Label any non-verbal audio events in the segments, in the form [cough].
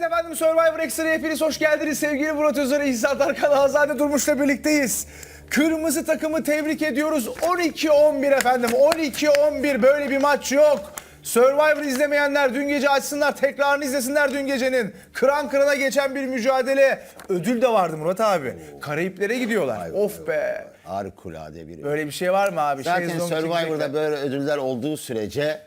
Evet efendim Survivor Extra'ya hepiniz hoş geldiniz. Sevgili Murat Özer, İhsan Tarkan, Azade Durmuş'la birlikteyiz. Kırmızı takımı tebrik ediyoruz. 12-11 efendim. 12-11 böyle bir maç yok. Survivor izlemeyenler dün gece açsınlar, tekrarını izlesinler dün gecenin. Kıran kırana geçen bir mücadele. Ödül de vardı Murat abi. Karayiplere gidiyorlar. of be. Harikulade biri. Böyle bir şey var mı abi? Zaten Şezlong Survivor'da çekecekler. böyle ödüller olduğu sürece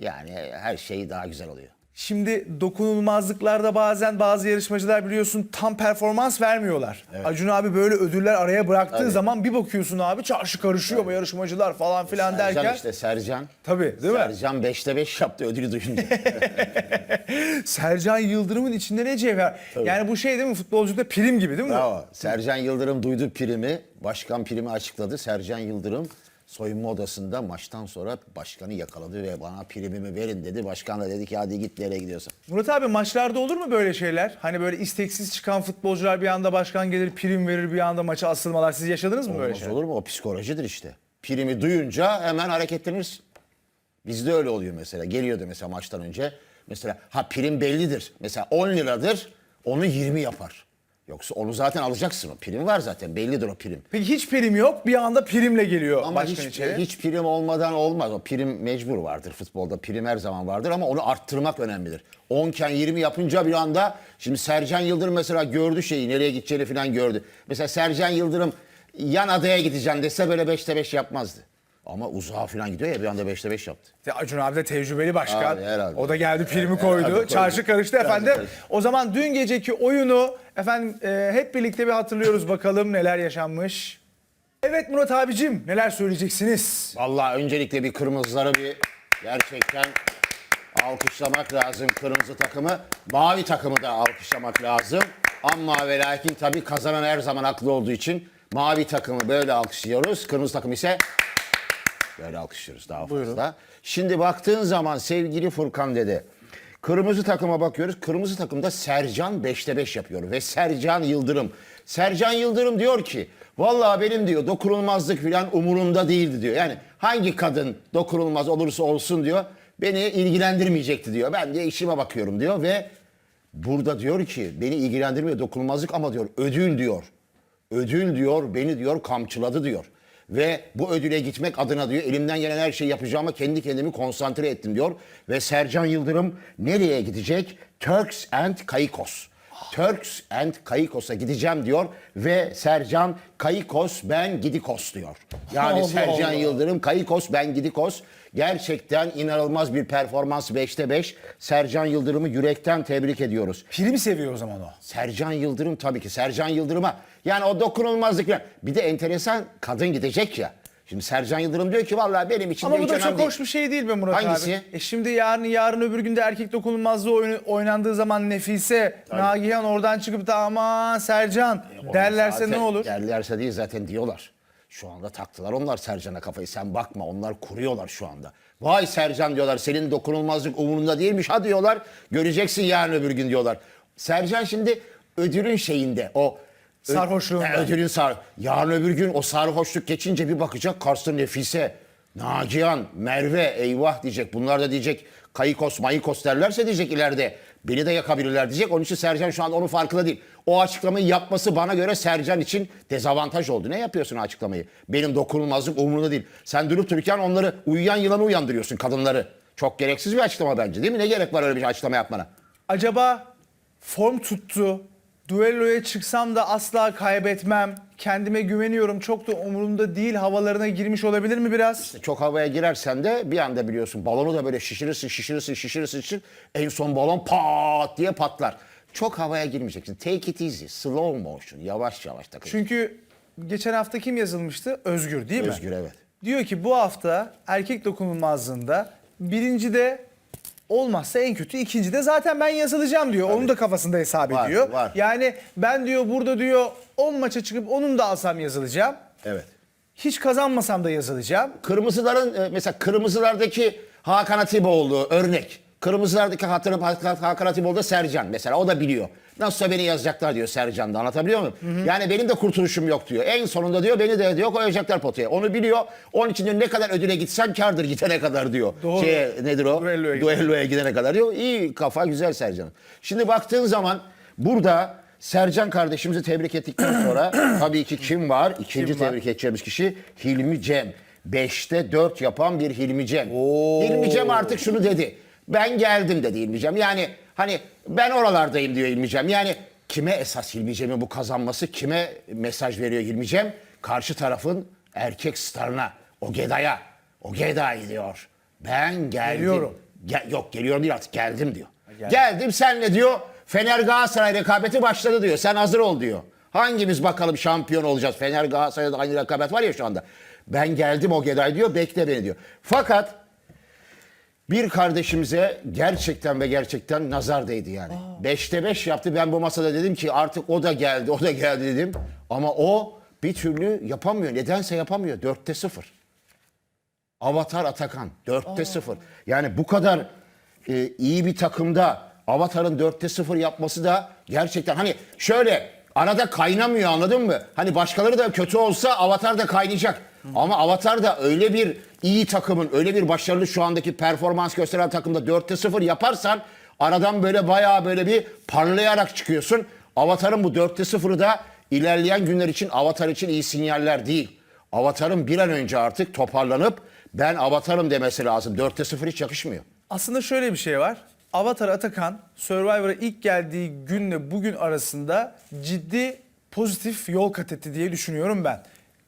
yani her şey daha güzel oluyor. Şimdi dokunulmazlıklarda bazen bazı yarışmacılar biliyorsun tam performans vermiyorlar. Acun abi böyle ödüller araya bıraktığı zaman bir bakıyorsun abi çarşı karışıyor bu yarışmacılar falan filan Sercan derken. işte Sercan. Tabii değil mi? Sercan 5'te 5 yaptı ödülü duyunca. [laughs] Sercan Yıldırım'ın içinde ne cevher. Yani bu şey değil mi futbolculukta prim gibi değil mi? Bravo. Sercan Yıldırım duydu primi. Başkan primi açıkladı. Sercan Yıldırım soyunma odasında maçtan sonra başkanı yakaladı ve bana primimi verin dedi. Başkan da dedi ki hadi git nereye gidiyorsan. Murat abi maçlarda olur mu böyle şeyler? Hani böyle isteksiz çıkan futbolcular bir anda başkan gelir prim verir bir anda maça asılmalar. Siz yaşadınız mı böyle Olmaz şeyler? olur mu? O psikolojidir işte. Primi duyunca hemen hareketlenirsin. Bizde öyle oluyor mesela. Geliyordu mesela maçtan önce. Mesela ha prim bellidir. Mesela 10 liradır. Onu 20 yapar. Yoksa onu zaten alacaksın o. Prim var zaten. Bellidir o prim. Peki hiç prim yok bir anda primle geliyor Ama başkan hiç, içeri. hiç prim olmadan olmaz. O prim mecbur vardır futbolda. Prim her zaman vardır ama onu arttırmak önemlidir. 10 iken 20 yapınca bir anda şimdi Sercan Yıldırım mesela gördü şeyi nereye gideceğini falan gördü. Mesela Sercan Yıldırım yan adaya gideceğim dese böyle 5'te 5 yapmazdı. Ama uzağa falan gidiyor ya bir anda 5'te 5 yaptı. Ya Acun abi de tecrübeli başkan. Abi, herhalde. O da geldi primi Herhalde koydu. koydu. Çarşı karıştı Çarşı efendim. karıştı. O zaman dün geceki oyunu efendim e, hep birlikte bir hatırlıyoruz bakalım neler yaşanmış. Evet Murat abicim neler söyleyeceksiniz? Vallahi öncelikle bir kırmızıları bir gerçekten alkışlamak lazım kırmızı takımı. Mavi takımı da alkışlamak lazım. Ama ve lakin tabii kazanan her zaman haklı olduğu için mavi takımı böyle alkışlıyoruz. Kırmızı takım ise böyle alkışlıyoruz daha fazla. Şimdi baktığın zaman sevgili Furkan dede kırmızı takıma bakıyoruz. Kırmızı takımda Sercan 5'te 5 yapıyor ve Sercan Yıldırım. Sercan Yıldırım diyor ki vallahi benim diyor dokunulmazlık falan umurumda değildi diyor. Yani hangi kadın dokunulmaz olursa olsun diyor beni ilgilendirmeyecekti diyor. Ben diye işime bakıyorum diyor ve burada diyor ki beni ilgilendirmiyor dokunulmazlık ama diyor ödül diyor. Ödül diyor beni diyor kamçıladı diyor. Ve bu ödüle gitmek adına diyor elimden gelen her şeyi yapacağıma kendi kendimi konsantre ettim diyor. Ve Sercan Yıldırım nereye gidecek? Turks and Caicos. Turks and Caicos'a gideceğim diyor ve Sercan Caicos ben Gidikos diyor. Yani [laughs] Allah Sercan Allah. Yıldırım Caicos ben Gidikos. Gerçekten inanılmaz bir performans 5'te 5. Sercan Yıldırım'ı yürekten tebrik ediyoruz. Primi seviyor o zaman o. Sercan Yıldırım tabii ki Sercan Yıldırım'a yani o dokunulmazlık. Bir de enteresan kadın gidecek ya. Şimdi Sercan Yıldırım diyor ki vallahi benim için Ama bu hiç da önemli çok değil. hoş bir şey değil be Murat Hangisi? abi. E şimdi yarın yarın öbür günde erkek dokunulmazlığı oyunu, oynandığı zaman Nefise, Nagihan oradan çıkıp da aman Sercan derlerse Zaten ne olur? Derlerse değil zaten diyorlar. Şu anda taktılar onlar Sercan'a kafayı. Sen bakma onlar kuruyorlar şu anda. Vay Sercan diyorlar senin dokunulmazlık umurunda değilmiş. Ha diyorlar göreceksin yarın öbür gün diyorlar. Sercan şimdi ödülün şeyinde o Sarhoşluğunda. E, ödülün sar. Yarın öbür gün o sarhoşluk geçince bir bakacak karşısında Nefise, Nagihan, Merve eyvah diyecek. Bunlar da diyecek kayıkos mayikos derlerse diyecek ileride. Beni de yakabilirler diyecek. Onun için Sercan şu anda onun farkında değil. O açıklamayı yapması bana göre Sercan için dezavantaj oldu. Ne yapıyorsun açıklamayı? Benim dokunulmazlık umurumda değil. Sen durup dururken onları uyuyan yılanı uyandırıyorsun kadınları. Çok gereksiz bir açıklama bence değil mi? Ne gerek var öyle bir açıklama yapmana? Acaba form tuttu, duelloya çıksam da asla kaybetmem, kendime güveniyorum çok da umurumda değil havalarına girmiş olabilir mi biraz? Çok havaya girersen de bir anda biliyorsun balonu da böyle şişirirsin, şişirirsin, şişirirsin, şişirirsin. En son balon pat diye patlar. Çok havaya girmeyeceksin. Take it easy, slow motion, yavaş yavaş takıl. Çünkü geçen hafta kim yazılmıştı? Özgür değil mi? Özgür evet. Diyor ki bu hafta erkek dokunulmazlığında birinci de olmazsa en kötü ikinci de zaten ben yazılacağım diyor. Onun da kafasında hesap Var, ediyor. var. Yani ben diyor burada diyor 10 maça çıkıp onun da alsam yazılacağım. Evet. Hiç kazanmasam da yazılacağım. Kırmızıların e, mesela kırmızılardaki Hakan Atiboğlu örnek. Kırmızılardaki Hakan, Hakan, Atiboğlu Sercan mesela o da biliyor. Nasılsa beni yazacaklar diyor Sercan da anlatabiliyor muyum? Yani benim de kurtuluşum yok diyor. En sonunda diyor beni de diyor koyacaklar potaya. Onu biliyor. Onun için diyor ne kadar ödüle gitsen kardır gidene kadar diyor. Doğru. Şeye, nedir o? Duelloya. Duelloya gidene kadar diyor. İyi kafa güzel Sercan. Şimdi baktığın zaman burada Sercan kardeşimizi tebrik ettikten sonra [clears throat] tabii ki kim var? İkinci Kim var? tebrik edeceğimiz kişi Hilmi Cem. 5'te 4 yapan bir Hilmi Cem. Hilmi Cem artık şunu dedi. Ben geldim dedi Hilmi Cem. Yani hani ben oralardayım diyor Hilmi Cem. Yani kime esas Hilmi Cem'in bu kazanması kime mesaj veriyor Hilmi Cem? Karşı tarafın erkek starına, Ogeda'ya. Ogeda'yı diyor. Ben geldim. Geliyorum. Gel- yok geliyorum değil artık geldim diyor. geldim. Geldim senle diyor. Fener Galatasaray rekabeti başladı diyor. Sen hazır ol diyor. Hangimiz bakalım şampiyon olacağız? Fener Galatasaray'da aynı rekabet var ya şu anda. Ben geldim o Geday diyor. Bekle beni diyor. Fakat bir kardeşimize gerçekten ve gerçekten nazar değdi yani. Beşte beş yaptı. Ben bu masada dedim ki artık o da geldi, o da geldi dedim. Ama o bir türlü yapamıyor. Nedense yapamıyor. Dörtte sıfır. Avatar Atakan 4'te 0. Yani bu kadar e, iyi bir takımda Avatar'ın 4'te 0 yapması da gerçekten hani şöyle arada kaynamıyor anladın mı? Hani başkaları da kötü olsa Avatar da kaynayacak. Ama Avatar da öyle bir iyi takımın, öyle bir başarılı şu andaki performans gösteren takımda 4'te 0 yaparsan aradan böyle bayağı böyle bir parlayarak çıkıyorsun. Avatar'ın bu 4'te 0'ı da ilerleyen günler için Avatar için iyi sinyaller değil. Avatar'ın bir an önce artık toparlanıp ben Avatar'ım demesi lazım. 4'te 0 hiç yakışmıyor. Aslında şöyle bir şey var. Avatar Atakan Survivor'a ilk geldiği günle bugün arasında ciddi pozitif yol kat etti diye düşünüyorum ben.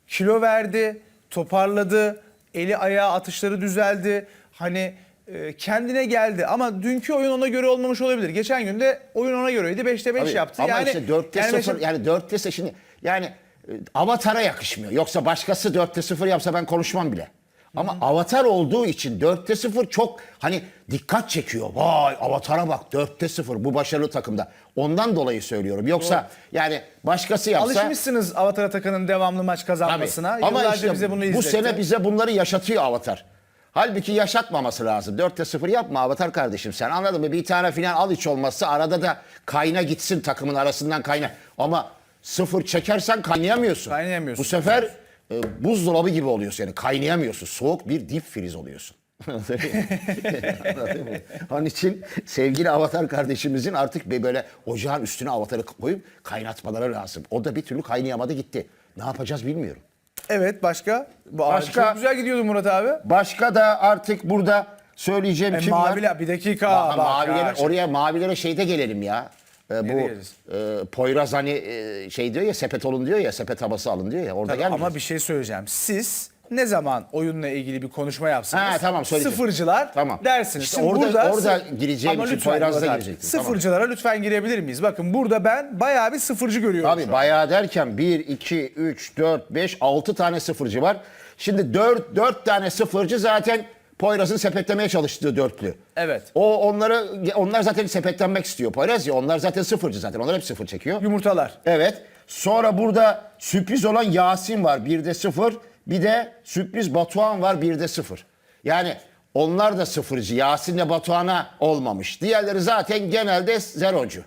Kilo verdi, toparladı, eli ayağı atışları düzeldi. Hani e, kendine geldi ama dünkü oyun ona göre olmamış olabilir. Geçen gün de oyun ona göreydi. 5'te 5 Tabii. yaptı. Ama yani, işte 4'te yani 0 mesela- yani 4'te 0 şimdi yani e, Avatar'a yakışmıyor. Yoksa başkası 4'te 0 yapsa ben konuşmam bile. Ama Avatar olduğu için 4'te 0 çok hani dikkat çekiyor. Vay Avatar'a bak 4'te 0 bu başarılı takımda. Ondan dolayı söylüyorum. Yoksa yani başkası yapsa Alışmışsınız Avatar Atakan'ın devamlı maç Tabii. kazanmasına. Ama Yıllarca işte bize bunu bu izletti. sene bize bunları yaşatıyor Avatar. Halbuki yaşatmaması lazım. 4'te 0 yapma Avatar kardeşim sen anladın mı? Bir tane final al hiç olmazsa arada da kayna gitsin takımın arasından kayna. Ama sıfır çekersen kaynayamıyorsun. Kaynayamıyorsun. Bu sefer e, buzdolabı gibi oluyorsun yani kaynayamıyorsun. Soğuk bir dip friz oluyorsun. [laughs] Anladın mı? Onun için sevgili Avatar kardeşimizin artık bir böyle ocağın üstüne Avatar'ı koyup kaynatmaları lazım. O da bir türlü kaynayamadı gitti. Ne yapacağız bilmiyorum. Evet başka? Başka- Çok güzel gidiyordu Murat abi. Başka da artık burada söyleyeceğim E, kim var? maviler bir dakika. Ba- bak, mavilere, ya. oraya mavilere şeyde gelelim ya. Ee, bu e, Poyraz hani e, şey diyor ya sepet olun diyor ya sepet havası alın diyor ya orada Tabii, gelmiyor. Ama bir şey söyleyeceğim. Siz ne zaman oyunla ilgili bir konuşma yapsanız Ha, tamam, söyleyeceğim. sıfırcılar Tamam. dersiniz. İşte orada- burada orada gireceğim için Poyraz'da Murat abi, girecektim, tamam. Sıfırcılara lütfen girebilir miyiz? Bakın burada ben bayağı bir sıfırcı görüyorum. Şu an. bayağı derken 1, 2, 3, 4, 5, 6 tane sıfırcı var. Şimdi 4, 4 tane sıfırcı zaten Poyraz'ın sepetlemeye çalıştığı dörtlü. Evet. O onları onlar zaten sepetlenmek istiyor Poyraz ya. Onlar zaten sıfırcı zaten. Onlar hep sıfır çekiyor. Yumurtalar. Evet. Sonra burada sürpriz olan Yasin var 1'de 0. Bir de sürpriz Batuhan var 1'de 0. Yani onlar da sıfırcı. Yasin'le Batuhan'a olmamış. Diğerleri zaten genelde zerocu.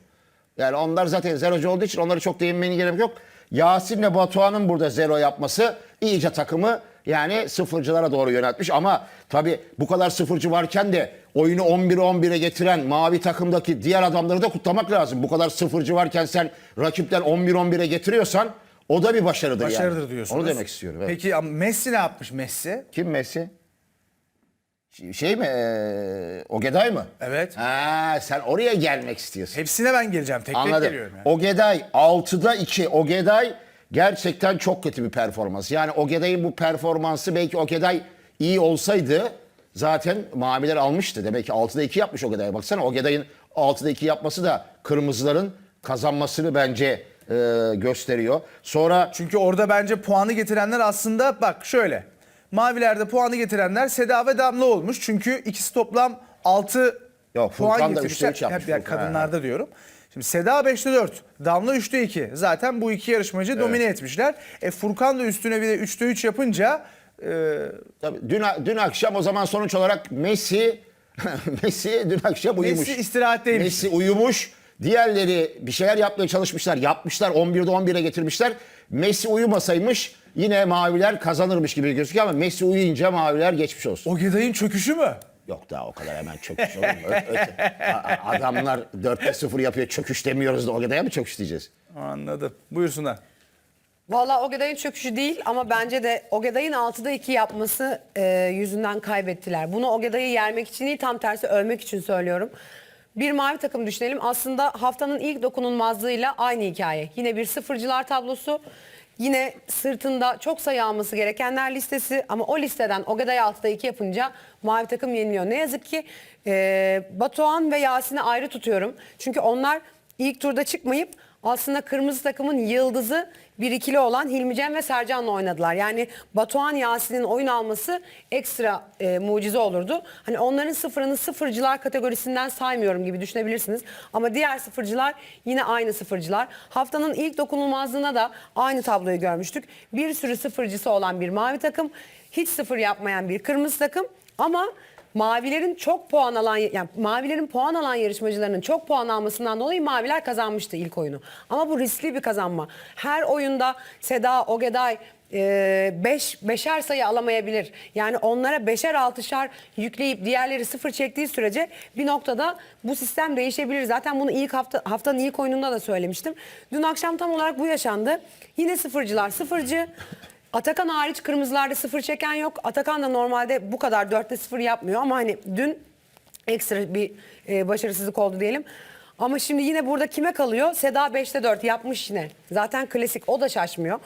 Yani onlar zaten zerocu olduğu için onları çok değinmenin gerek yok. Yasin'le Batuhan'ın burada zero yapması iyice takımı yani sıfırcılara doğru yöneltmiş. Ama tabii bu kadar sıfırcı varken de oyunu 11'e 11'e getiren mavi takımdaki diğer adamları da kutlamak lazım. Bu kadar sıfırcı varken sen rakipten 11-11'e getiriyorsan o da bir başarıdır, yani. Başarıdır diyorsunuz. Onu demek istiyorum. Evet. Peki Messi ne yapmış Messi? Kim Messi? Şey mi? Ee, Ogeday mı? Evet. Ha, sen oraya gelmek istiyorsun. Hepsine ben geleceğim. Tek tek Anladım. geliyorum. yani. Ogeday 6'da 2. Ogeday gerçekten çok kötü bir performans. Yani Ogeday'ın bu performansı belki Ogeday iyi olsaydı zaten maviler almıştı. Demek ki 6'da 2 yapmış Ogeday. Baksana Ogeday'ın 6'da 2 yapması da kırmızıların kazanmasını bence e, gösteriyor. Sonra Çünkü orada bence puanı getirenler aslında bak şöyle. Mavilerde puanı getirenler Seda ve Damla olmuş. Çünkü ikisi toplam 6 Yok, Furkan puan da getirmişler. üçte üç yapmış Hep ya Furkan, kadınlarda diyorum. Şimdi Seda 5'te 4, Damla 3'te 2. Zaten bu iki yarışmacı domine etmişler. E Furkan da üstüne bir de 3'te 3 yapınca e, Tabii dün, dün akşam o zaman sonuç olarak Messi [laughs] Messi dün akşam uyumuş. Messi istirahatteymiş. Messi uyumuş. Diğerleri bir şeyler yapmaya çalışmışlar. Yapmışlar. 11'de 11'e getirmişler. Messi uyumasaymış yine maviler kazanırmış gibi gözüküyor ama Messi uyuyunca maviler geçmiş olsun. Ogeday'ın çöküşü mü? Yok daha o kadar hemen çöküş olur mu? Ö- öte- A- a- Adamlar 4'te 0 yapıyor. Çöküş demiyoruz da o kadar mı çöküş diyeceğiz? Anladım. Buyursunlar. Valla Ogeday'ın çöküşü değil ama bence de Ogeday'ın 6'da 2 yapması e, yüzünden kaybettiler. Bunu Ogeday'ı yermek için değil tam tersi övmek için söylüyorum. Bir mavi takım düşünelim. Aslında haftanın ilk dokunulmazlığıyla aynı hikaye. Yine bir sıfırcılar tablosu. Yine sırtında çok sayı alması gerekenler listesi ama o listeden Ogeday 6'da 2 yapınca mavi takım yeniliyor. Ne yazık ki e, Batuhan ve Yasin'i ayrı tutuyorum. Çünkü onlar ilk turda çıkmayıp aslında kırmızı takımın yıldızı bir ikili olan Hilmi Cem ve Sercan'la oynadılar. Yani Batuhan Yasin'in oyun alması ekstra e, mucize olurdu. Hani onların sıfırını sıfırcılar kategorisinden saymıyorum gibi düşünebilirsiniz. Ama diğer sıfırcılar yine aynı sıfırcılar. Haftanın ilk dokunulmazlığına da aynı tabloyu görmüştük. Bir sürü sıfırcısı olan bir mavi takım, hiç sıfır yapmayan bir kırmızı takım ama Mavilerin çok puan alan yani mavilerin puan alan yarışmacılarının çok puan almasından dolayı maviler kazanmıştı ilk oyunu. Ama bu riskli bir kazanma. Her oyunda Seda, Ogeday 5 beşer sayı alamayabilir. Yani onlara beşer altışar yükleyip diğerleri sıfır çektiği sürece bir noktada bu sistem değişebilir. Zaten bunu ilk hafta haftanın ilk oyununda da söylemiştim. Dün akşam tam olarak bu yaşandı. Yine sıfırcılar sıfırcı. Atakan hariç kırmızılarda sıfır çeken yok. Atakan da normalde bu kadar dörtte sıfır yapmıyor ama hani dün ekstra bir e, başarısızlık oldu diyelim. Ama şimdi yine burada kime kalıyor? Seda 5'te 4 yapmış yine. Zaten klasik o da şaşmıyor.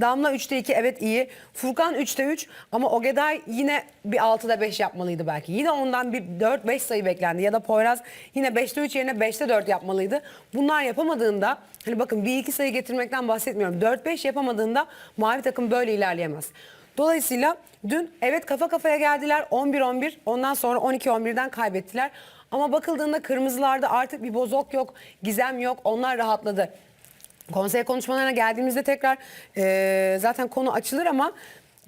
Damla 3'te 2 evet iyi. Furkan 3'te 3 ama Ogeday yine bir 6'da 5 yapmalıydı belki. Yine ondan bir 4-5 sayı beklendi. Ya da Poyraz yine 5'te 3 yerine 5'te 4 yapmalıydı. Bunlar yapamadığında hani bakın bir iki sayı getirmekten bahsetmiyorum. 4-5 yapamadığında mavi takım böyle ilerleyemez. Dolayısıyla dün evet kafa kafaya geldiler 11-11 ondan sonra 12-11'den kaybettiler. Ama bakıldığında kırmızılarda artık bir bozok yok, gizem yok onlar rahatladı. Konsey konuşmalarına geldiğimizde tekrar e, zaten konu açılır ama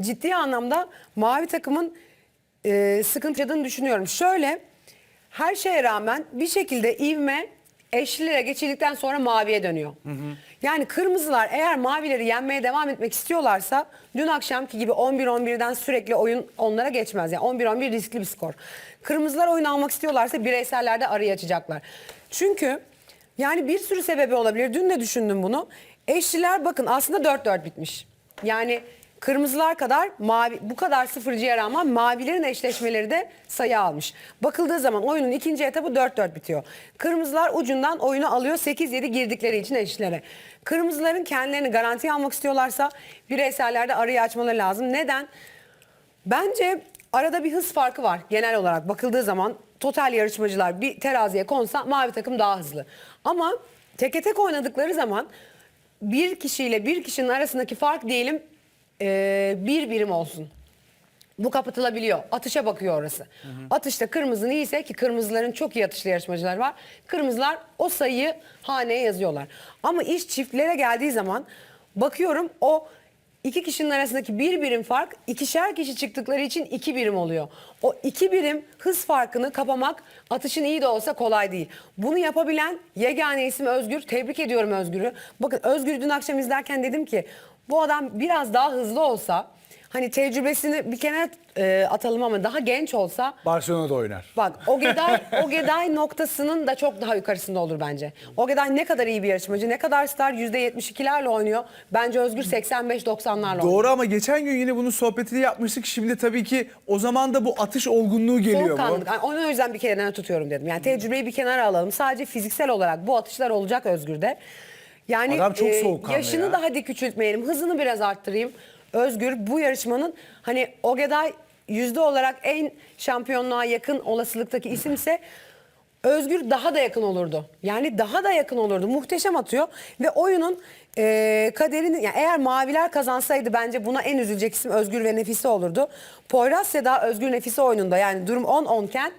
ciddi anlamda mavi takımın e, sıkıntı yaşadığını düşünüyorum. Şöyle her şeye rağmen bir şekilde ivme eşlilere geçildikten sonra maviye dönüyor. Yani kırmızılar eğer mavileri yenmeye devam etmek istiyorlarsa dün akşamki gibi 11-11'den sürekli oyun onlara geçmez. Yani 11-11 riskli bir skor. Kırmızılar oyun almak istiyorlarsa bireysellerde arayı açacaklar. Çünkü yani bir sürü sebebi olabilir. Dün de düşündüm bunu. Eşliler bakın aslında 4-4 bitmiş. Yani kırmızılar kadar mavi bu kadar sıfırcıya rağmen mavilerin eşleşmeleri de sayı almış. Bakıldığı zaman oyunun ikinci etabı 4-4 bitiyor. Kırmızılar ucundan oyunu alıyor 8-7 girdikleri için eşlere. Kırmızıların kendilerini garantiye almak istiyorlarsa bireysellerde arayı açmaları lazım. Neden? Bence arada bir hız farkı var genel olarak bakıldığı zaman total yarışmacılar bir teraziye konsa mavi takım daha hızlı. Ama teke tek oynadıkları zaman bir kişiyle bir kişinin arasındaki fark diyelim eee, bir birim olsun. Bu kapatılabiliyor. Atışa bakıyor orası. Atışta kırmızı iyiyse ki kırmızıların çok iyi atışlı yarışmacılar var. Kırmızılar o sayıyı haneye yazıyorlar. Ama iş çiftlere geldiği zaman bakıyorum o iki kişinin arasındaki bir birim fark ikişer kişi çıktıkları için iki birim oluyor. O iki birim hız farkını kapamak atışın iyi de olsa kolay değil. Bunu yapabilen yegane isim Özgür. Tebrik ediyorum Özgür'ü. Bakın Özgür'ü dün akşam izlerken dedim ki bu adam biraz daha hızlı olsa Hani tecrübesini bir kenara e, atalım ama daha genç olsa Barcelona'da oynar. bak Ogeday, [laughs] Ogeday noktasının da çok daha yukarısında olur bence. Ogeday ne kadar iyi bir yarışmacı, ne kadar star %72'lerle oynuyor. Bence Özgür 85-90'larla oynuyor. Doğru ama geçen gün yine bunun sohbetini yapmıştık. Şimdi tabii ki o zaman da bu atış olgunluğu geliyor mu? Soğukkanlılık. Yani onu o yüzden bir kenara tutuyorum dedim. Yani tecrübeyi bir kenara alalım. Sadece fiziksel olarak bu atışlar olacak Özgür'de. Yani e, Adam çok soğukkanlı yaşını ya. daha dik küçültmeyelim. Hızını biraz arttırayım. Özgür bu yarışmanın hani Ogeday yüzde olarak en şampiyonluğa yakın olasılıktaki isimse Özgür daha da yakın olurdu. Yani daha da yakın olurdu. Muhteşem atıyor ve oyunun e, kaderini yani eğer maviler kazansaydı bence buna en üzülecek isim Özgür ve Nefise olurdu. Poyraz Seda Özgür Nefise oyununda yani durum 10-10 iken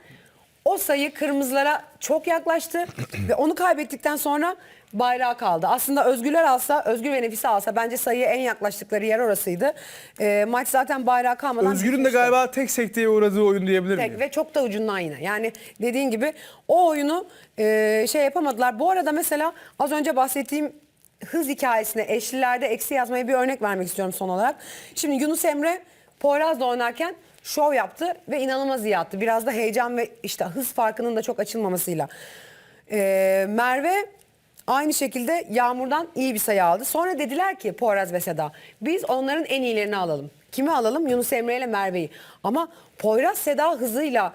O sayı kırmızılara çok yaklaştı [clears throat] ve onu kaybettikten sonra bayrağı kaldı. Aslında Özgürler alsa, Özgür ve Nefise alsa bence sayıya en yaklaştıkları yer orasıydı. Ee, maç zaten bayrağı kalmadan Özgür'ün de galiba tek sekteye uğradığı oyun diyebilir miyim? Tek ve çok da ucundan yine. Yani dediğin gibi o oyunu e, şey yapamadılar. Bu arada mesela az önce bahsettiğim hız hikayesine eşlilerde eksi yazmaya bir örnek vermek istiyorum son olarak. Şimdi Yunus Emre Poyraz'la oynarken şov yaptı ve inanılmaz iyi attı. Biraz da heyecan ve işte hız farkının da çok açılmamasıyla. E, Merve Aynı şekilde Yağmur'dan iyi bir sayı aldı. Sonra dediler ki Poyraz ve Seda biz onların en iyilerini alalım. Kimi alalım? Yunus Emre ile Merve'yi. Ama Poyraz Seda hızıyla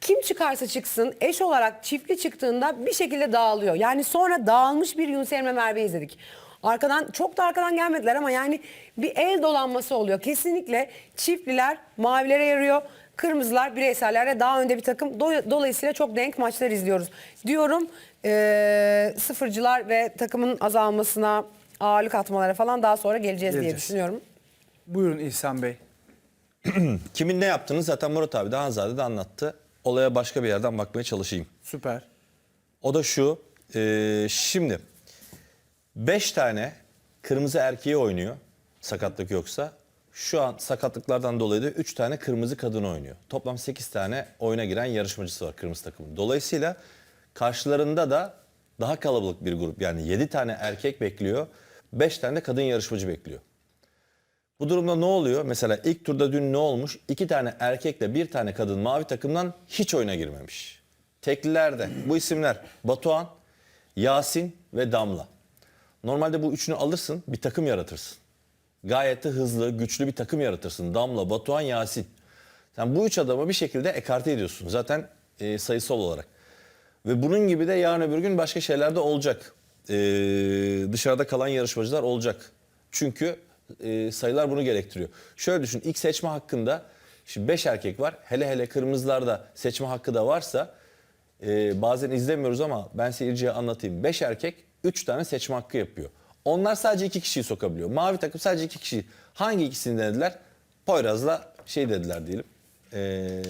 kim çıkarsa çıksın eş olarak çiftli çıktığında bir şekilde dağılıyor. Yani sonra dağılmış bir Yunus Emre Merve izledik. Arkadan çok da arkadan gelmediler ama yani bir el dolanması oluyor. Kesinlikle çiftliler mavilere yarıyor. Kırmızılar bireysellerde daha önde bir takım. Do- Dolayısıyla çok denk maçlar izliyoruz. Diyorum eee, sıfırcılar ve takımın azalmasına, ağırlık atmalara falan daha sonra geleceğiz, diye Geleceğiz. düşünüyorum. Buyurun İhsan Bey. [clears throat] Kimin ne yaptığını zaten Murat abi de Hanzade de anlattı. Olaya başka bir yerden bakmaya çalışayım. Süper. O da şu. e, şimdi 5 tane kırmızı erkeği oynuyor. Sakatlık yoksa. Şu an sakatlıklardan dolayı da 3 tane kırmızı kadın oynuyor. Toplam 8 tane oyuna giren yarışmacısı var kırmızı takımın. Dolayısıyla karşılarında da daha kalabalık bir grup. Yani 7 tane erkek bekliyor. 5 tane de kadın yarışmacı bekliyor. Bu durumda ne oluyor? Mesela ilk turda dün ne olmuş? İki tane erkekle bir tane kadın mavi takımdan hiç oyuna girmemiş. Teklilerde bu isimler Batuhan, Yasin ve Damla. Normalde bu üçünü alırsın bir takım yaratırsın. Gayet de hızlı, güçlü bir takım yaratırsın. Damla, Batuhan, Yasin. Sen bu üç adamı bir şekilde ekarte ediyorsun. Zaten e, sayısal olarak. Ve bunun gibi de yarın öbür gün başka şeyler de olacak. Ee, dışarıda kalan yarışmacılar olacak. Çünkü e, sayılar bunu gerektiriyor. Şöyle düşün ilk seçme hakkında şimdi 5 erkek var. Hele hele kırmızılarda seçme hakkı da varsa e, bazen izlemiyoruz ama ben seyirciye anlatayım. 5 erkek 3 tane seçme hakkı yapıyor. Onlar sadece 2 kişiyi sokabiliyor. Mavi takım sadece 2 kişi. Hangi ikisini dediler? Poyraz'la şey dediler diyelim. E,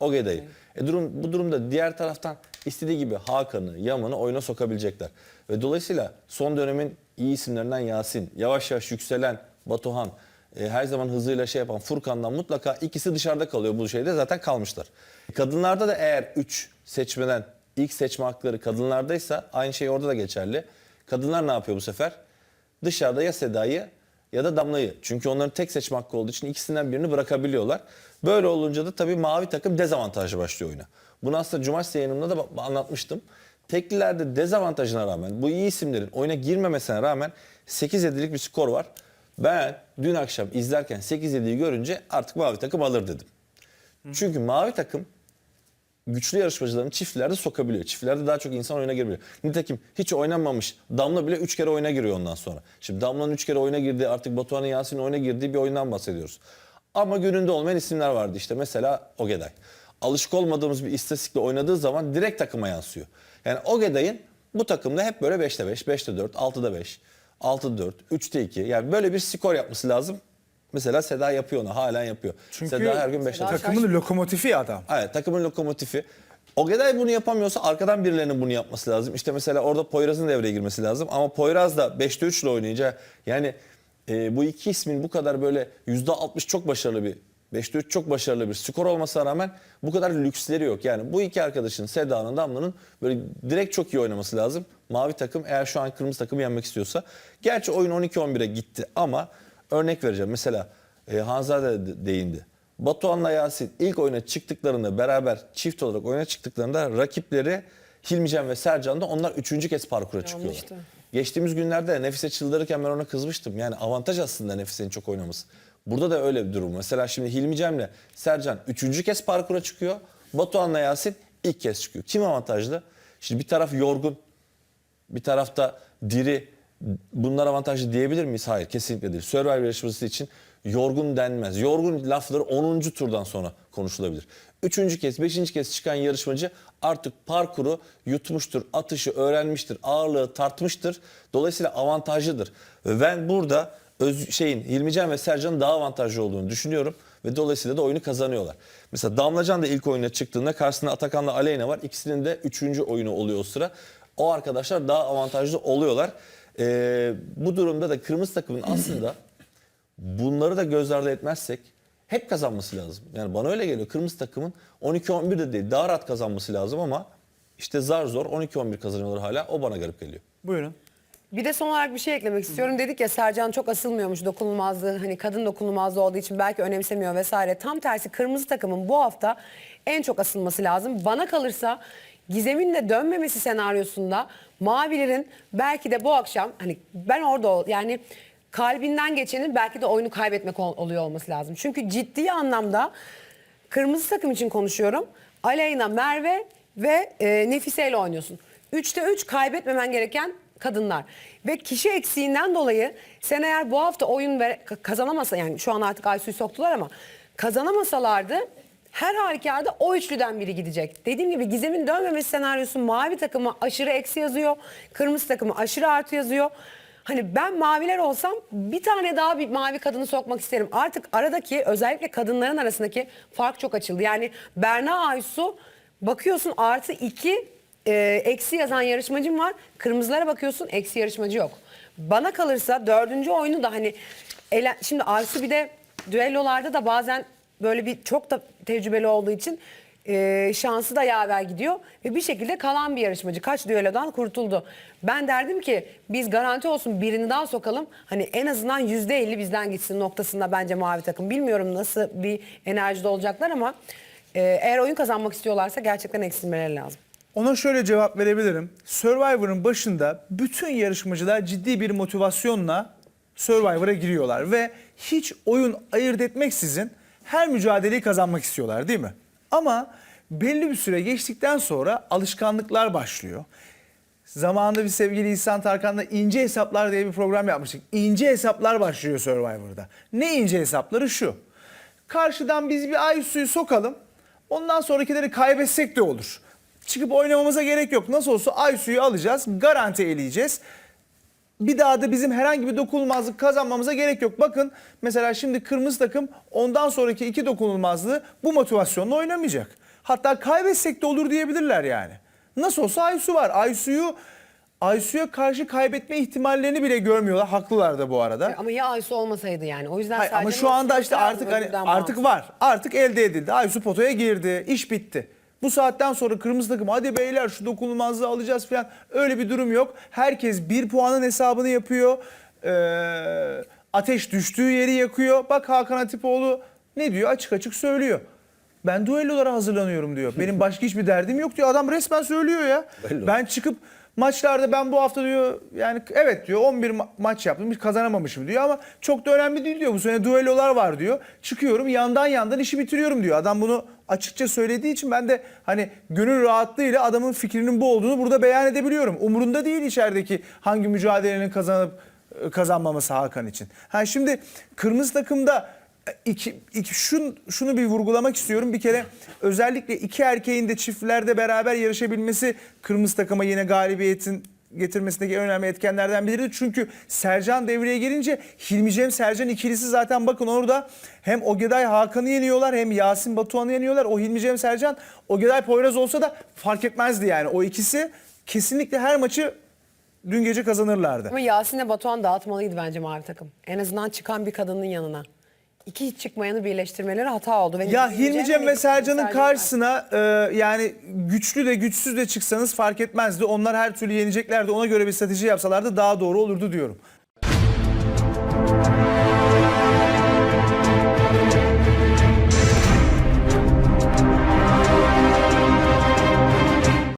Ogeda'yı. E durum, bu durumda diğer taraftan istediği gibi Hakan'ı, Yaman'ı oyuna sokabilecekler. Ve dolayısıyla son dönemin iyi isimlerinden Yasin, yavaş yavaş yükselen Batuhan, e, her zaman hızıyla şey yapan Furkan'dan mutlaka ikisi dışarıda kalıyor bu şeyde zaten kalmışlar. Kadınlarda da eğer 3 seçmeden ilk seçme hakları kadınlardaysa aynı şey orada da geçerli. Kadınlar ne yapıyor bu sefer? Dışarıda ya Seda'yı ya da Damla'yı. Çünkü onların tek seçme hakkı olduğu için ikisinden birini bırakabiliyorlar. Böyle olunca da tabii mavi takım dezavantajlı başlıyor oyuna. Bunu aslında cumartesi yayınımda da anlatmıştım. Teklilerde dezavantajına rağmen bu iyi isimlerin oyuna girmemesine rağmen 8-7'lik bir skor var. Ben dün akşam izlerken 8-7'yi görünce artık mavi takım alır dedim. Çünkü mavi takım güçlü yarışmacıların çiftlerde sokabiliyor. Çiftlerde daha çok insan oyuna girebiliyor. Nitekim hiç oynanmamış Damla bile 3 kere oyuna giriyor ondan sonra. Şimdi Damla'nın 3 kere oyuna girdiği artık Batuhan'ın Yasin'in oyuna girdiği bir oyundan bahsediyoruz. Ama gününde olmayan isimler vardı işte mesela Ogeday. Alışık olmadığımız bir istatistikle oynadığı zaman direkt takıma yansıyor. Yani Ogeday'ın bu takımda hep böyle 5'te 5, 5'te 4, 6'da 5, 6'da 4, 3'te 2 yani böyle bir skor yapması lazım. Mesela Seda yapıyor onu halen yapıyor. Çünkü Seda her gün 5'te Seda 4. takımın lokomotifi adam. Evet takımın lokomotifi. Ogeday bunu yapamıyorsa arkadan birilerinin bunu yapması lazım. İşte mesela orada Poyraz'ın devreye girmesi lazım. Ama Poyraz da 5'te 3 ile oynayacak. Yani e, bu iki ismin bu kadar böyle %60 çok başarılı bir 5'te 3 çok başarılı bir skor olmasına rağmen bu kadar lüksleri yok. Yani bu iki arkadaşın Seda'nın Damla'nın böyle direkt çok iyi oynaması lazım. Mavi takım eğer şu an kırmızı takımı yenmek istiyorsa. Gerçi oyun 12-11'e gitti ama örnek vereceğim. Mesela e, Hanzade de değindi. Batuhan'la Yasin ilk oyuna çıktıklarında beraber çift olarak oyuna çıktıklarında rakipleri Hilmican ve Sercan da onlar üçüncü kez parkura çıkıyorlar. Geçtiğimiz günlerde Nefise çıldırırken ben ona kızmıştım. Yani avantaj aslında Nefise'nin çok oynaması. Burada da öyle bir durum. Mesela şimdi Hilmi Cem'le Sercan üçüncü kez parkura çıkıyor. Batuhan'la Yasin ilk kez çıkıyor. Kim avantajlı? Şimdi bir taraf yorgun, bir tarafta diri. Bunlar avantajlı diyebilir miyiz? Hayır kesinlikle değil. Survivor yarışması için yorgun denmez. Yorgun lafları 10. turdan sonra konuşulabilir. Üçüncü kez, beşinci kez çıkan yarışmacı artık parkuru yutmuştur, atışı öğrenmiştir, ağırlığı tartmıştır. Dolayısıyla avantajlıdır. Ben burada öz, şeyin Hilmican ve Sercan'ın daha avantajlı olduğunu düşünüyorum. ve dolayısıyla da oyunu kazanıyorlar. Mesela Damlacan da ilk oyuna çıktığında karşısında Atakan'la Aleyna var. İkisinin de üçüncü oyunu oluyor o sıra. O arkadaşlar daha avantajlı oluyorlar. Ee, bu durumda da kırmızı takımın [clears throat] aslında bunları da göz ardı etmezsek hep kazanması lazım. Yani bana öyle geliyor. Kırmızı takımın 12-11 de değil daha rahat kazanması lazım ama işte zar zor 12-11 kazanıyorlar hala. O bana garip geliyor. Buyurun. Bir de son olarak bir şey eklemek istiyorum. Dedik ya Sercan çok asılmıyormuş dokunulmazlığı. Hani kadın dokunulmazlığı olduğu için belki önemsemiyor vesaire. Tam tersi kırmızı takımın bu hafta en çok asılması lazım. Bana kalırsa Gizem'in de dönmemesi senaryosunda mavilerin belki de bu akşam hani ben orada ol yani kalbinden geçenin belki de oyunu kaybetmek ol- oluyor olması lazım. Çünkü ciddi anlamda kırmızı takım için konuşuyorum. Aleyna, Merve ve e, Nefise ile oynuyorsun. Üçte üç kaybetmemen gereken kadınlar. Ve kişi eksiğinden dolayı sen eğer bu hafta oyun ver, kazanamasa yani şu an artık Aysu'yu soktular ama kazanamasalardı her halükarda o üçlüden biri gidecek. Dediğim gibi Gizem'in dönmemesi senaryosu mavi takımı aşırı eksi yazıyor. Kırmızı takımı aşırı artı yazıyor. Hani ben maviler olsam bir tane daha bir mavi kadını sokmak isterim. Artık aradaki özellikle kadınların arasındaki fark çok açıldı. Yani Berna Aysu bakıyorsun artı iki e, eksi yazan yarışmacım var. Kırmızılara bakıyorsun eksi yarışmacı yok. Bana kalırsa dördüncü oyunu da hani ele, şimdi Aysu bir de düellolarda da bazen böyle bir çok da tecrübeli olduğu için e, şansı da yaver gidiyor ve bir şekilde kalan bir yarışmacı kaç düellodan kurtuldu. Ben derdim ki biz garanti olsun birini daha sokalım hani en azından yüzde elli bizden gitsin noktasında bence mavi takım. Bilmiyorum nasıl bir enerjide olacaklar ama e, eğer oyun kazanmak istiyorlarsa gerçekten eksilmeleri lazım. Ona şöyle cevap verebilirim. Survivor'ın başında bütün yarışmacılar ciddi bir motivasyonla Survivor'a giriyorlar ve hiç oyun ayırt etmeksizin her mücadeleyi kazanmak istiyorlar değil mi? Ama belli bir süre geçtikten sonra alışkanlıklar başlıyor. Zamanında bir sevgili İhsan Tarkan'la ince hesaplar diye bir program yapmıştık. İnce hesaplar başlıyor Survivor'da. Ne ince hesapları şu. Karşıdan biz bir ay suyu sokalım. Ondan sonrakileri kaybetsek de olur. Çıkıp oynamamıza gerek yok. Nasıl olsa ay suyu alacağız. Garanti eleyeceğiz. Bir daha da bizim herhangi bir dokunulmazlık kazanmamıza gerek yok. Bakın mesela şimdi kırmızı takım ondan sonraki iki dokunulmazlığı bu motivasyonla oynamayacak. Hatta kaybetsek de olur diyebilirler yani. Nasıl olsa Aysu var. Aysu'yu Aysu'ya karşı kaybetme ihtimallerini bile görmüyorlar. Haklılar da bu arada. Ama ya Aysu olmasaydı yani. O yüzden Hayır, ama şu anda işte artık hani artık var. Artık elde edildi. Aysu potaya girdi. İş bitti. Bu saatten sonra kırmızı takım hadi beyler şu dokunulmazlığı alacağız falan. Öyle bir durum yok. Herkes bir puanın hesabını yapıyor. Ee, ateş düştüğü yeri yakıyor. Bak Hakan Atipoğlu ne diyor? Açık açık söylüyor. Ben duellolara hazırlanıyorum diyor. Benim başka hiçbir derdim yok diyor. Adam resmen söylüyor ya. Ben çıkıp maçlarda ben bu hafta diyor yani evet diyor 11 ma- maç yaptım hiç kazanamamışım diyor ama çok da önemli değil diyor. Bu sene duellolar var diyor. Çıkıyorum yandan yandan işi bitiriyorum diyor. Adam bunu açıkça söylediği için ben de hani gönül rahatlığıyla adamın fikrinin bu olduğunu burada beyan edebiliyorum. Umurunda değil içerideki hangi mücadelenin kazanıp e, kazanmaması Hakan için. Ha şimdi kırmızı takımda iki, iki şun, şunu bir vurgulamak istiyorum. Bir kere özellikle iki erkeğin de çiftlerde beraber yarışabilmesi kırmızı takıma yine galibiyetin getirmesindeki en önemli etkenlerden biridir. Çünkü Sercan devreye girince Hilmi Cem Sercan ikilisi zaten bakın orada hem Ogeday Hakan'ı yeniyorlar hem Yasin Batuhan'ı yeniyorlar. O Hilmi Cem Sercan Ogeday Poyraz olsa da fark etmezdi yani. O ikisi kesinlikle her maçı dün gece kazanırlardı. Ama Yasin'le Batuhan dağıtmalıydı bence mavi takım. En azından çıkan bir kadının yanına. İki hiç çıkmayanı birleştirmeleri hata oldu. Ve Ya Hilmi Cem ve Sercan'ın Sercan- karşısına e, yani güçlü de güçsüz de çıksanız fark etmezdi. Onlar her türlü yeneceklerdi. Ona göre bir strateji yapsalardı daha doğru olurdu diyorum.